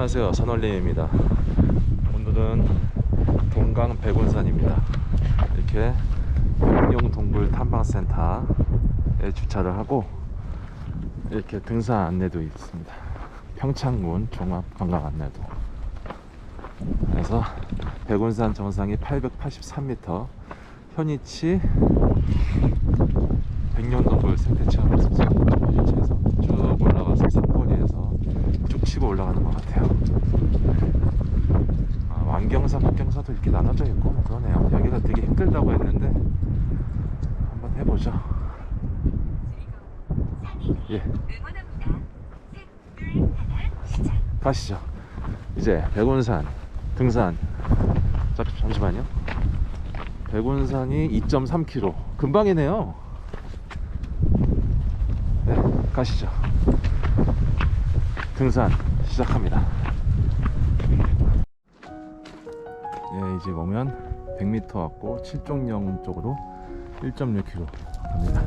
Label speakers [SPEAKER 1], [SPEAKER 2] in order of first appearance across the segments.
[SPEAKER 1] 안녕하세요. 선월림입니다. 오늘은 동강 백운산입니다. 이렇게 영동굴 탐방센터에 주차를 하고 이렇게 등산 안내도 있습니다. 평창군 종합관광 안내도. 그래서 백운산 정상이 883m 현위치 백년동굴 생태체험 있어서 현위치에서 쭉 올라가서 산거리에서 쭉 치고 올라가는 것 같아요. 아, 북경사도 이렇게 나눠져 있고 뭐 그러네요. 여기가 되게 힘들다고 했는데 한번 해보죠. 예. 가시죠. 이제 백운산 등산. 자, 잠시만요. 백운산이 2.3km. 금방이네요. 네, 가시죠. 등산 시작합니다. 이제 보면 100m 왔고 7종령 쪽으로 1.6km 갑니다.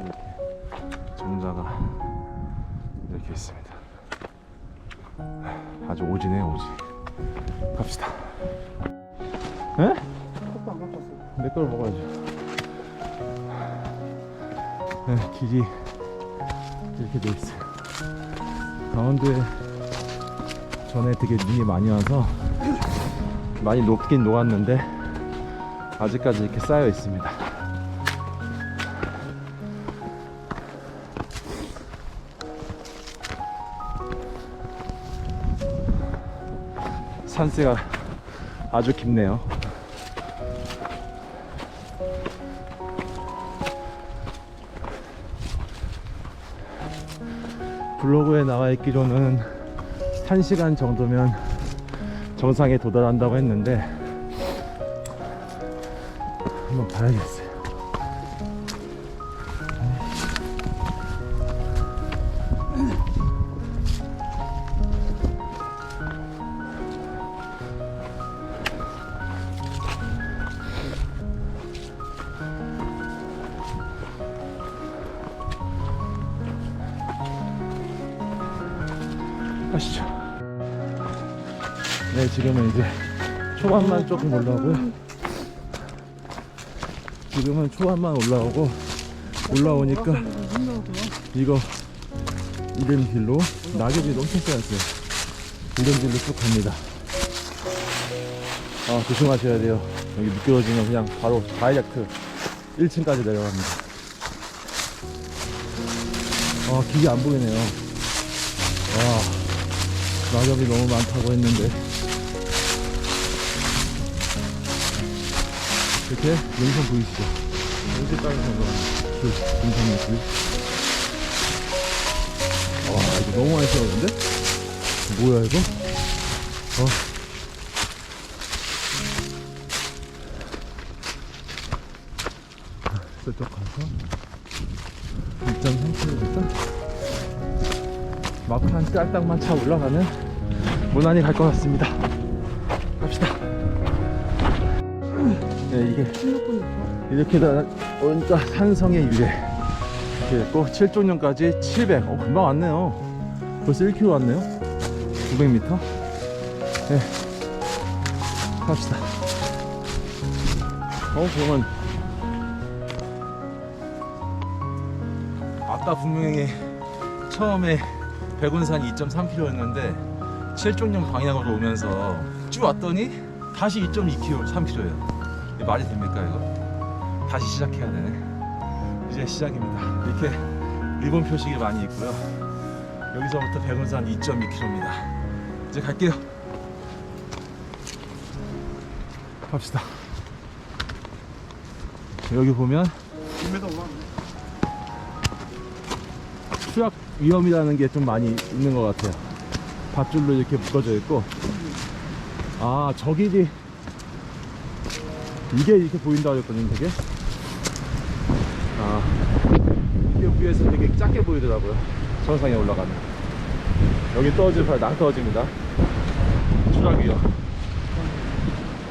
[SPEAKER 1] 이렇게 정자가 이렇게 있습니다. 아주 오지네 오지. 갑시다. 에? 내 걸 먹어야죠. 네, 길이 이렇게 돼 있어요. 강원도에 전에 되게 눈이 많이 와서 많이 녹긴 녹았는데 아직까지 이렇게 쌓여 있습니다. 산세가 아주 깊네요. 블로그에 나와 있기로는 1시간 정도면 정상에 도달한다고 했는데 한번 봐야겠어요. 네, 지금은 이제 초반만 조금 올라오고요. 지금은 초반만 올라오고 올라오니까 이거 이름 길로 낙엽이 엄청 쌓였어요. 이름 길로 쭉 갑니다. 아, 조심하셔야 돼요. 여기 미끄러지면 그냥 바로 다이렉트 1층까지 내려갑니다. 아, 길이 안 보이네요. 와, 낙엽이 너무 많다고 했는데 이렇게 능선 보이시죠? 이렇게 따라서 그 능선 길. 와, 이거 너무 많이 씌웠는데? 뭐야 이거? 어. 저쪽 가서 1.3km 막판 깔딱만 차 올라가면 무난히 갈 것 같습니다. 갑시다. 네, 이게 이렇게 다 오른쪽 산성의 유래 이렇게 있고 7종년까지 700. 어, 금방 왔네요. 벌써 1km 왔네요. 900m. 네, 갑시다. 어, 그러면 아까 분명히 처음에 백운산 2.3km였는데 7종령 방향으로 오면서 쭉 왔더니 다시 2.2km, 3km예요. 이게 말이 됩니까 이거? 다시 시작해야 되네. 이제 시작입니다. 이렇게 일본 표식이 많이 있고요. 여기서부터 백운산 2.2km입니다. 이제 갈게요. 갑시다. 여기 보면
[SPEAKER 2] 1m 올라왔네.
[SPEAKER 1] 추락 위험이라는 게 좀 많이 있는 것 같아요. 밧줄로 이렇게 묶어져 있고, 아, 저 길이, 이게 이렇게 보인다고 했거든요, 되게. 아, 이게 위에서 되게 작게 보이더라고요. 정상에 올라가면. 여기 떨어질 발 낭떠러집니다. 추락 위험.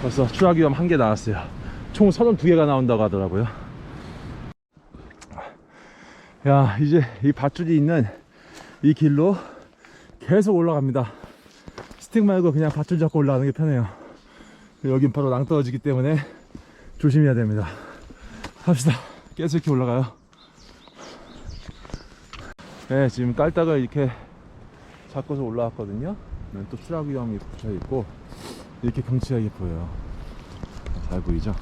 [SPEAKER 1] 벌써 추락 위험 한 개 나왔어요. 총 32개가 나온다고 하더라고요. 야 이제 이 밧줄이 있는 이 길로 계속 올라갑니다. 스틱 말고 그냥 밧줄 잡고 올라가는 게 편해요. 여긴 바로 낭떠러지기 때문에 조심해야 됩니다. 합시다. 계속 이렇게 올라가요. 네, 지금 깔딱을 이렇게 잡고서 올라왔거든요. 네, 또 추락 위험이 붙여 있고 이렇게 경치가 이게 보여요. 잘 보이죠?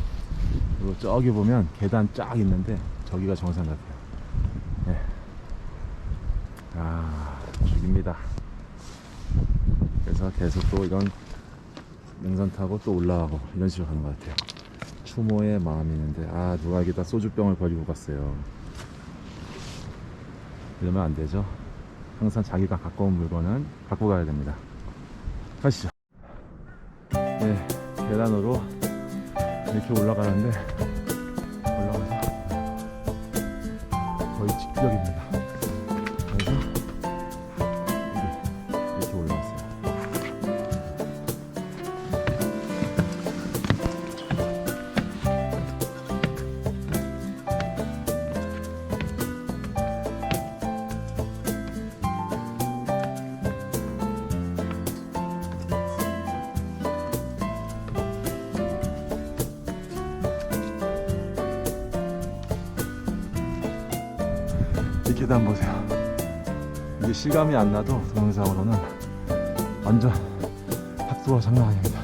[SPEAKER 1] 그리고 저기 보면 계단 쫙 있는데 저기가 정상 같아요. 네. 아, 죽입니다. 그래서 계속 또 이런 능선 타고 또 올라가고 이런 식으로 가는 것 같아요. 추모의 마음이 있는데 아 누가 여기다 소주병을 버리고 갔어요. 이러면 안 되죠. 항상 자기가 갖고 온 물건은 갖고 가야 됩니다. 가시죠. 네, 계단으로 이렇게 올라가는데 올라가서 거의 직벽입니다. 계단 보세요. 이게 실감이 안 나도 동영상으로는 완전 각도가 장난 아닙니다.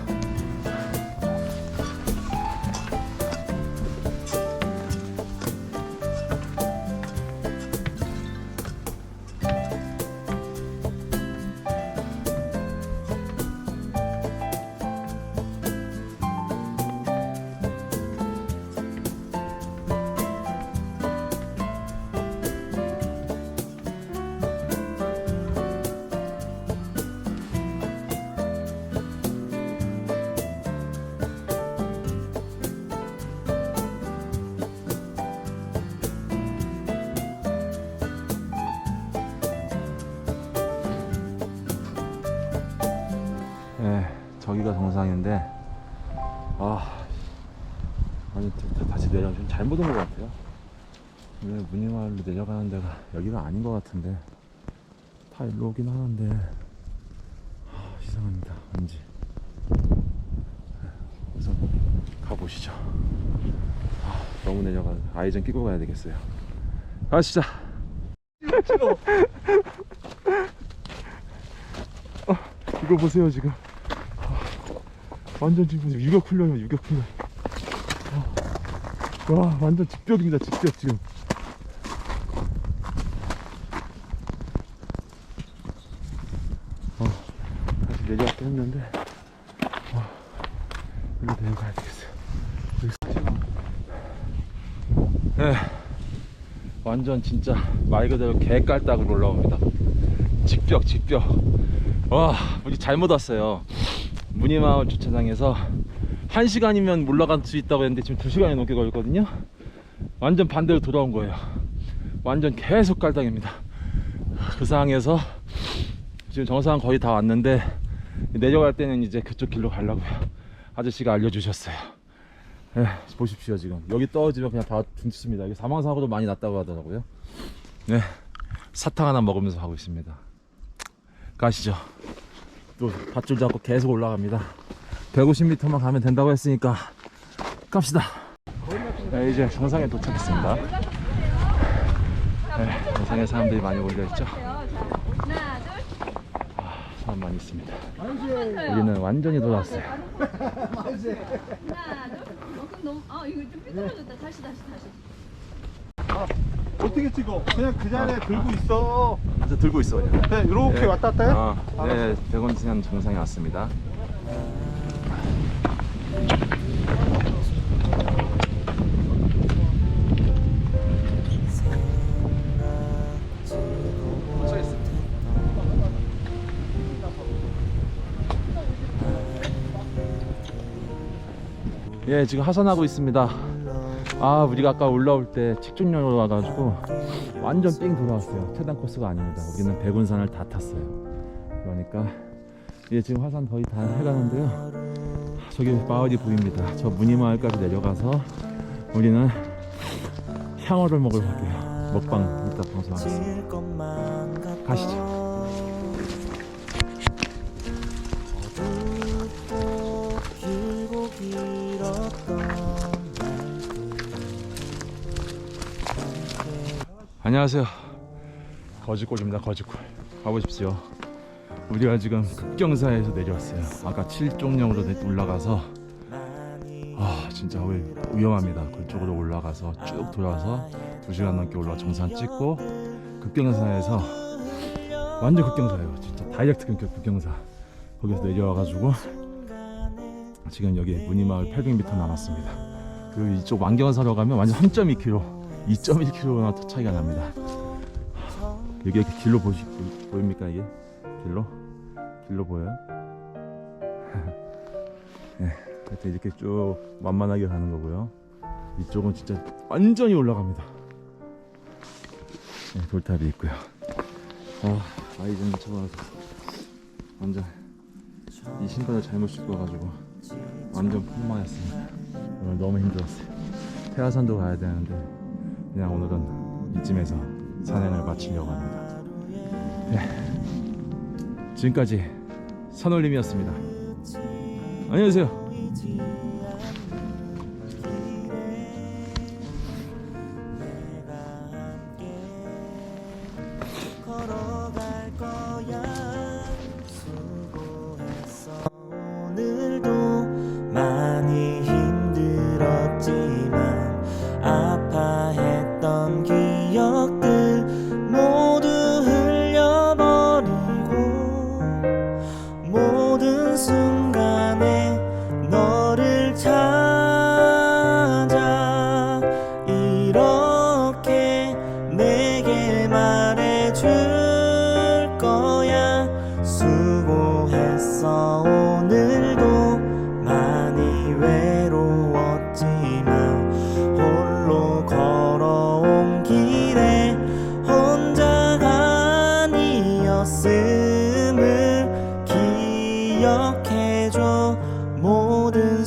[SPEAKER 1] 정상인데 아 아니 다- 다시 내려 좀 잘못 온 것 같아요. 왜 문희마을로 내려가는 데가 여기가 아닌 것 같은데 다 일로 오긴 하는데 아, 이상합니다. 왠지 네, 우선 가보시죠. 아, 너무 내려가 아이 좀 끼고 가야 되겠어요. 가시죠. 이거 보세요 지금 아, 완전 지금 유격 훈련이야 유격 훈련. 아, 와 완전 직벽입니다 직벽 지금. 어, 다시 내려왔긴 했는데. 와 일로 내려가야 되겠어요. 여기 네. 완전 진짜 말 그대로 개깔딱으로 올라옵니다. 직벽 직벽. 와 우리 잘못 왔어요 문희마을 주차장에서 1시간이면 올라갈 수 있다고 했는데 지금 2시간이 넘게 걸렸거든요. 완전 반대로 돌아온 거예요. 완전 계속 깔당입니다. 그 상황에서 지금 정상 거의 다 왔는데 내려갈 때는 이제 그쪽 길로 가려고요. 아저씨가 알려주셨어요. 예, 보십시오 지금. 여기 떨어지면 그냥 다 둥칩니다. 여기 사망사고도 많이 났다고 하더라고요. 네 사탕 하나 먹으면서 가고 있습니다. 가시죠. 또 밧줄 잡고 계속 올라갑니다. 150m만 가면 된다고 했으니까 갑시다. 네, 이제 정상에 도착했습니다. 네, 정상에 사람들이 많이 몰려있죠. 아, 사람 많이 있습니다. 우리는 완전히 돌아왔어요.
[SPEAKER 3] 아, 이거 좀 삐뚤어졌다. 다시, 다시, 다시.
[SPEAKER 2] 어떻게 찍어? 그냥 그 자리에 들고 있어.
[SPEAKER 1] 이제 들고 있어 그냥.
[SPEAKER 2] 그냥 이렇게
[SPEAKER 1] 네.
[SPEAKER 2] 왔다 갔다 해?
[SPEAKER 1] 아, 네, 백원산 정상에 왔습니다. 예, 지금 하산하고 있습니다. 아, 우리가 아까 올라올 때 직중령으로 와가지고 완전 뺑 돌아왔어요. 최단 코스가 아닙니다. 우리는 백운산을 다 탔어요. 그러니까 예, 지금 화산 거의 다 해가는데요. 아, 저기 마을이 보입니다. 저 문희마을까지 내려가서 우리는 향어를 먹으러 갈게요. 먹방 이따 방송하겠습니다. 가시죠. 안녕하세요. 거지골입니다. 거지골. 가보십시오. 우리가 지금 급경사에서 내려왔어요. 아까 칠종령으로 내- 올라가서 아 진짜 위- 위험합니다. 그쪽으로 올라가서 쭉 돌아서 2시간 넘게 올라가 정상 찍고 급경사에서 완전 급경사예요. 진짜 다이렉트 급- 급경사. 거기서 내려와가지고 지금 여기 문이마을 800m 남았습니다. 그리고 이쪽 왕경사로 가면 완전 3.2km, 2.1km나 차이가 납니다. 여기 이렇게 길로 보시 보입니까 이게 길로 길로 보여요? 네, 하여튼 이렇게 쭉 만만하게 가는 거고요. 이쪽은 진짜 완전히 올라갑니다. 네, 돌탑이 있고요. 아, 아이들은 저거 완전 이 신발을 잘못 신고 와가지고 완전 폭망했습니다. 오늘 너무 힘들었어요. 태화산도 가야 되는데 그냥 오늘은 이쯤에서 산행을 마치려고 합니다. 네. 지금까지 산올림이었습니다. 안녕히 계세요.
[SPEAKER 4] 모든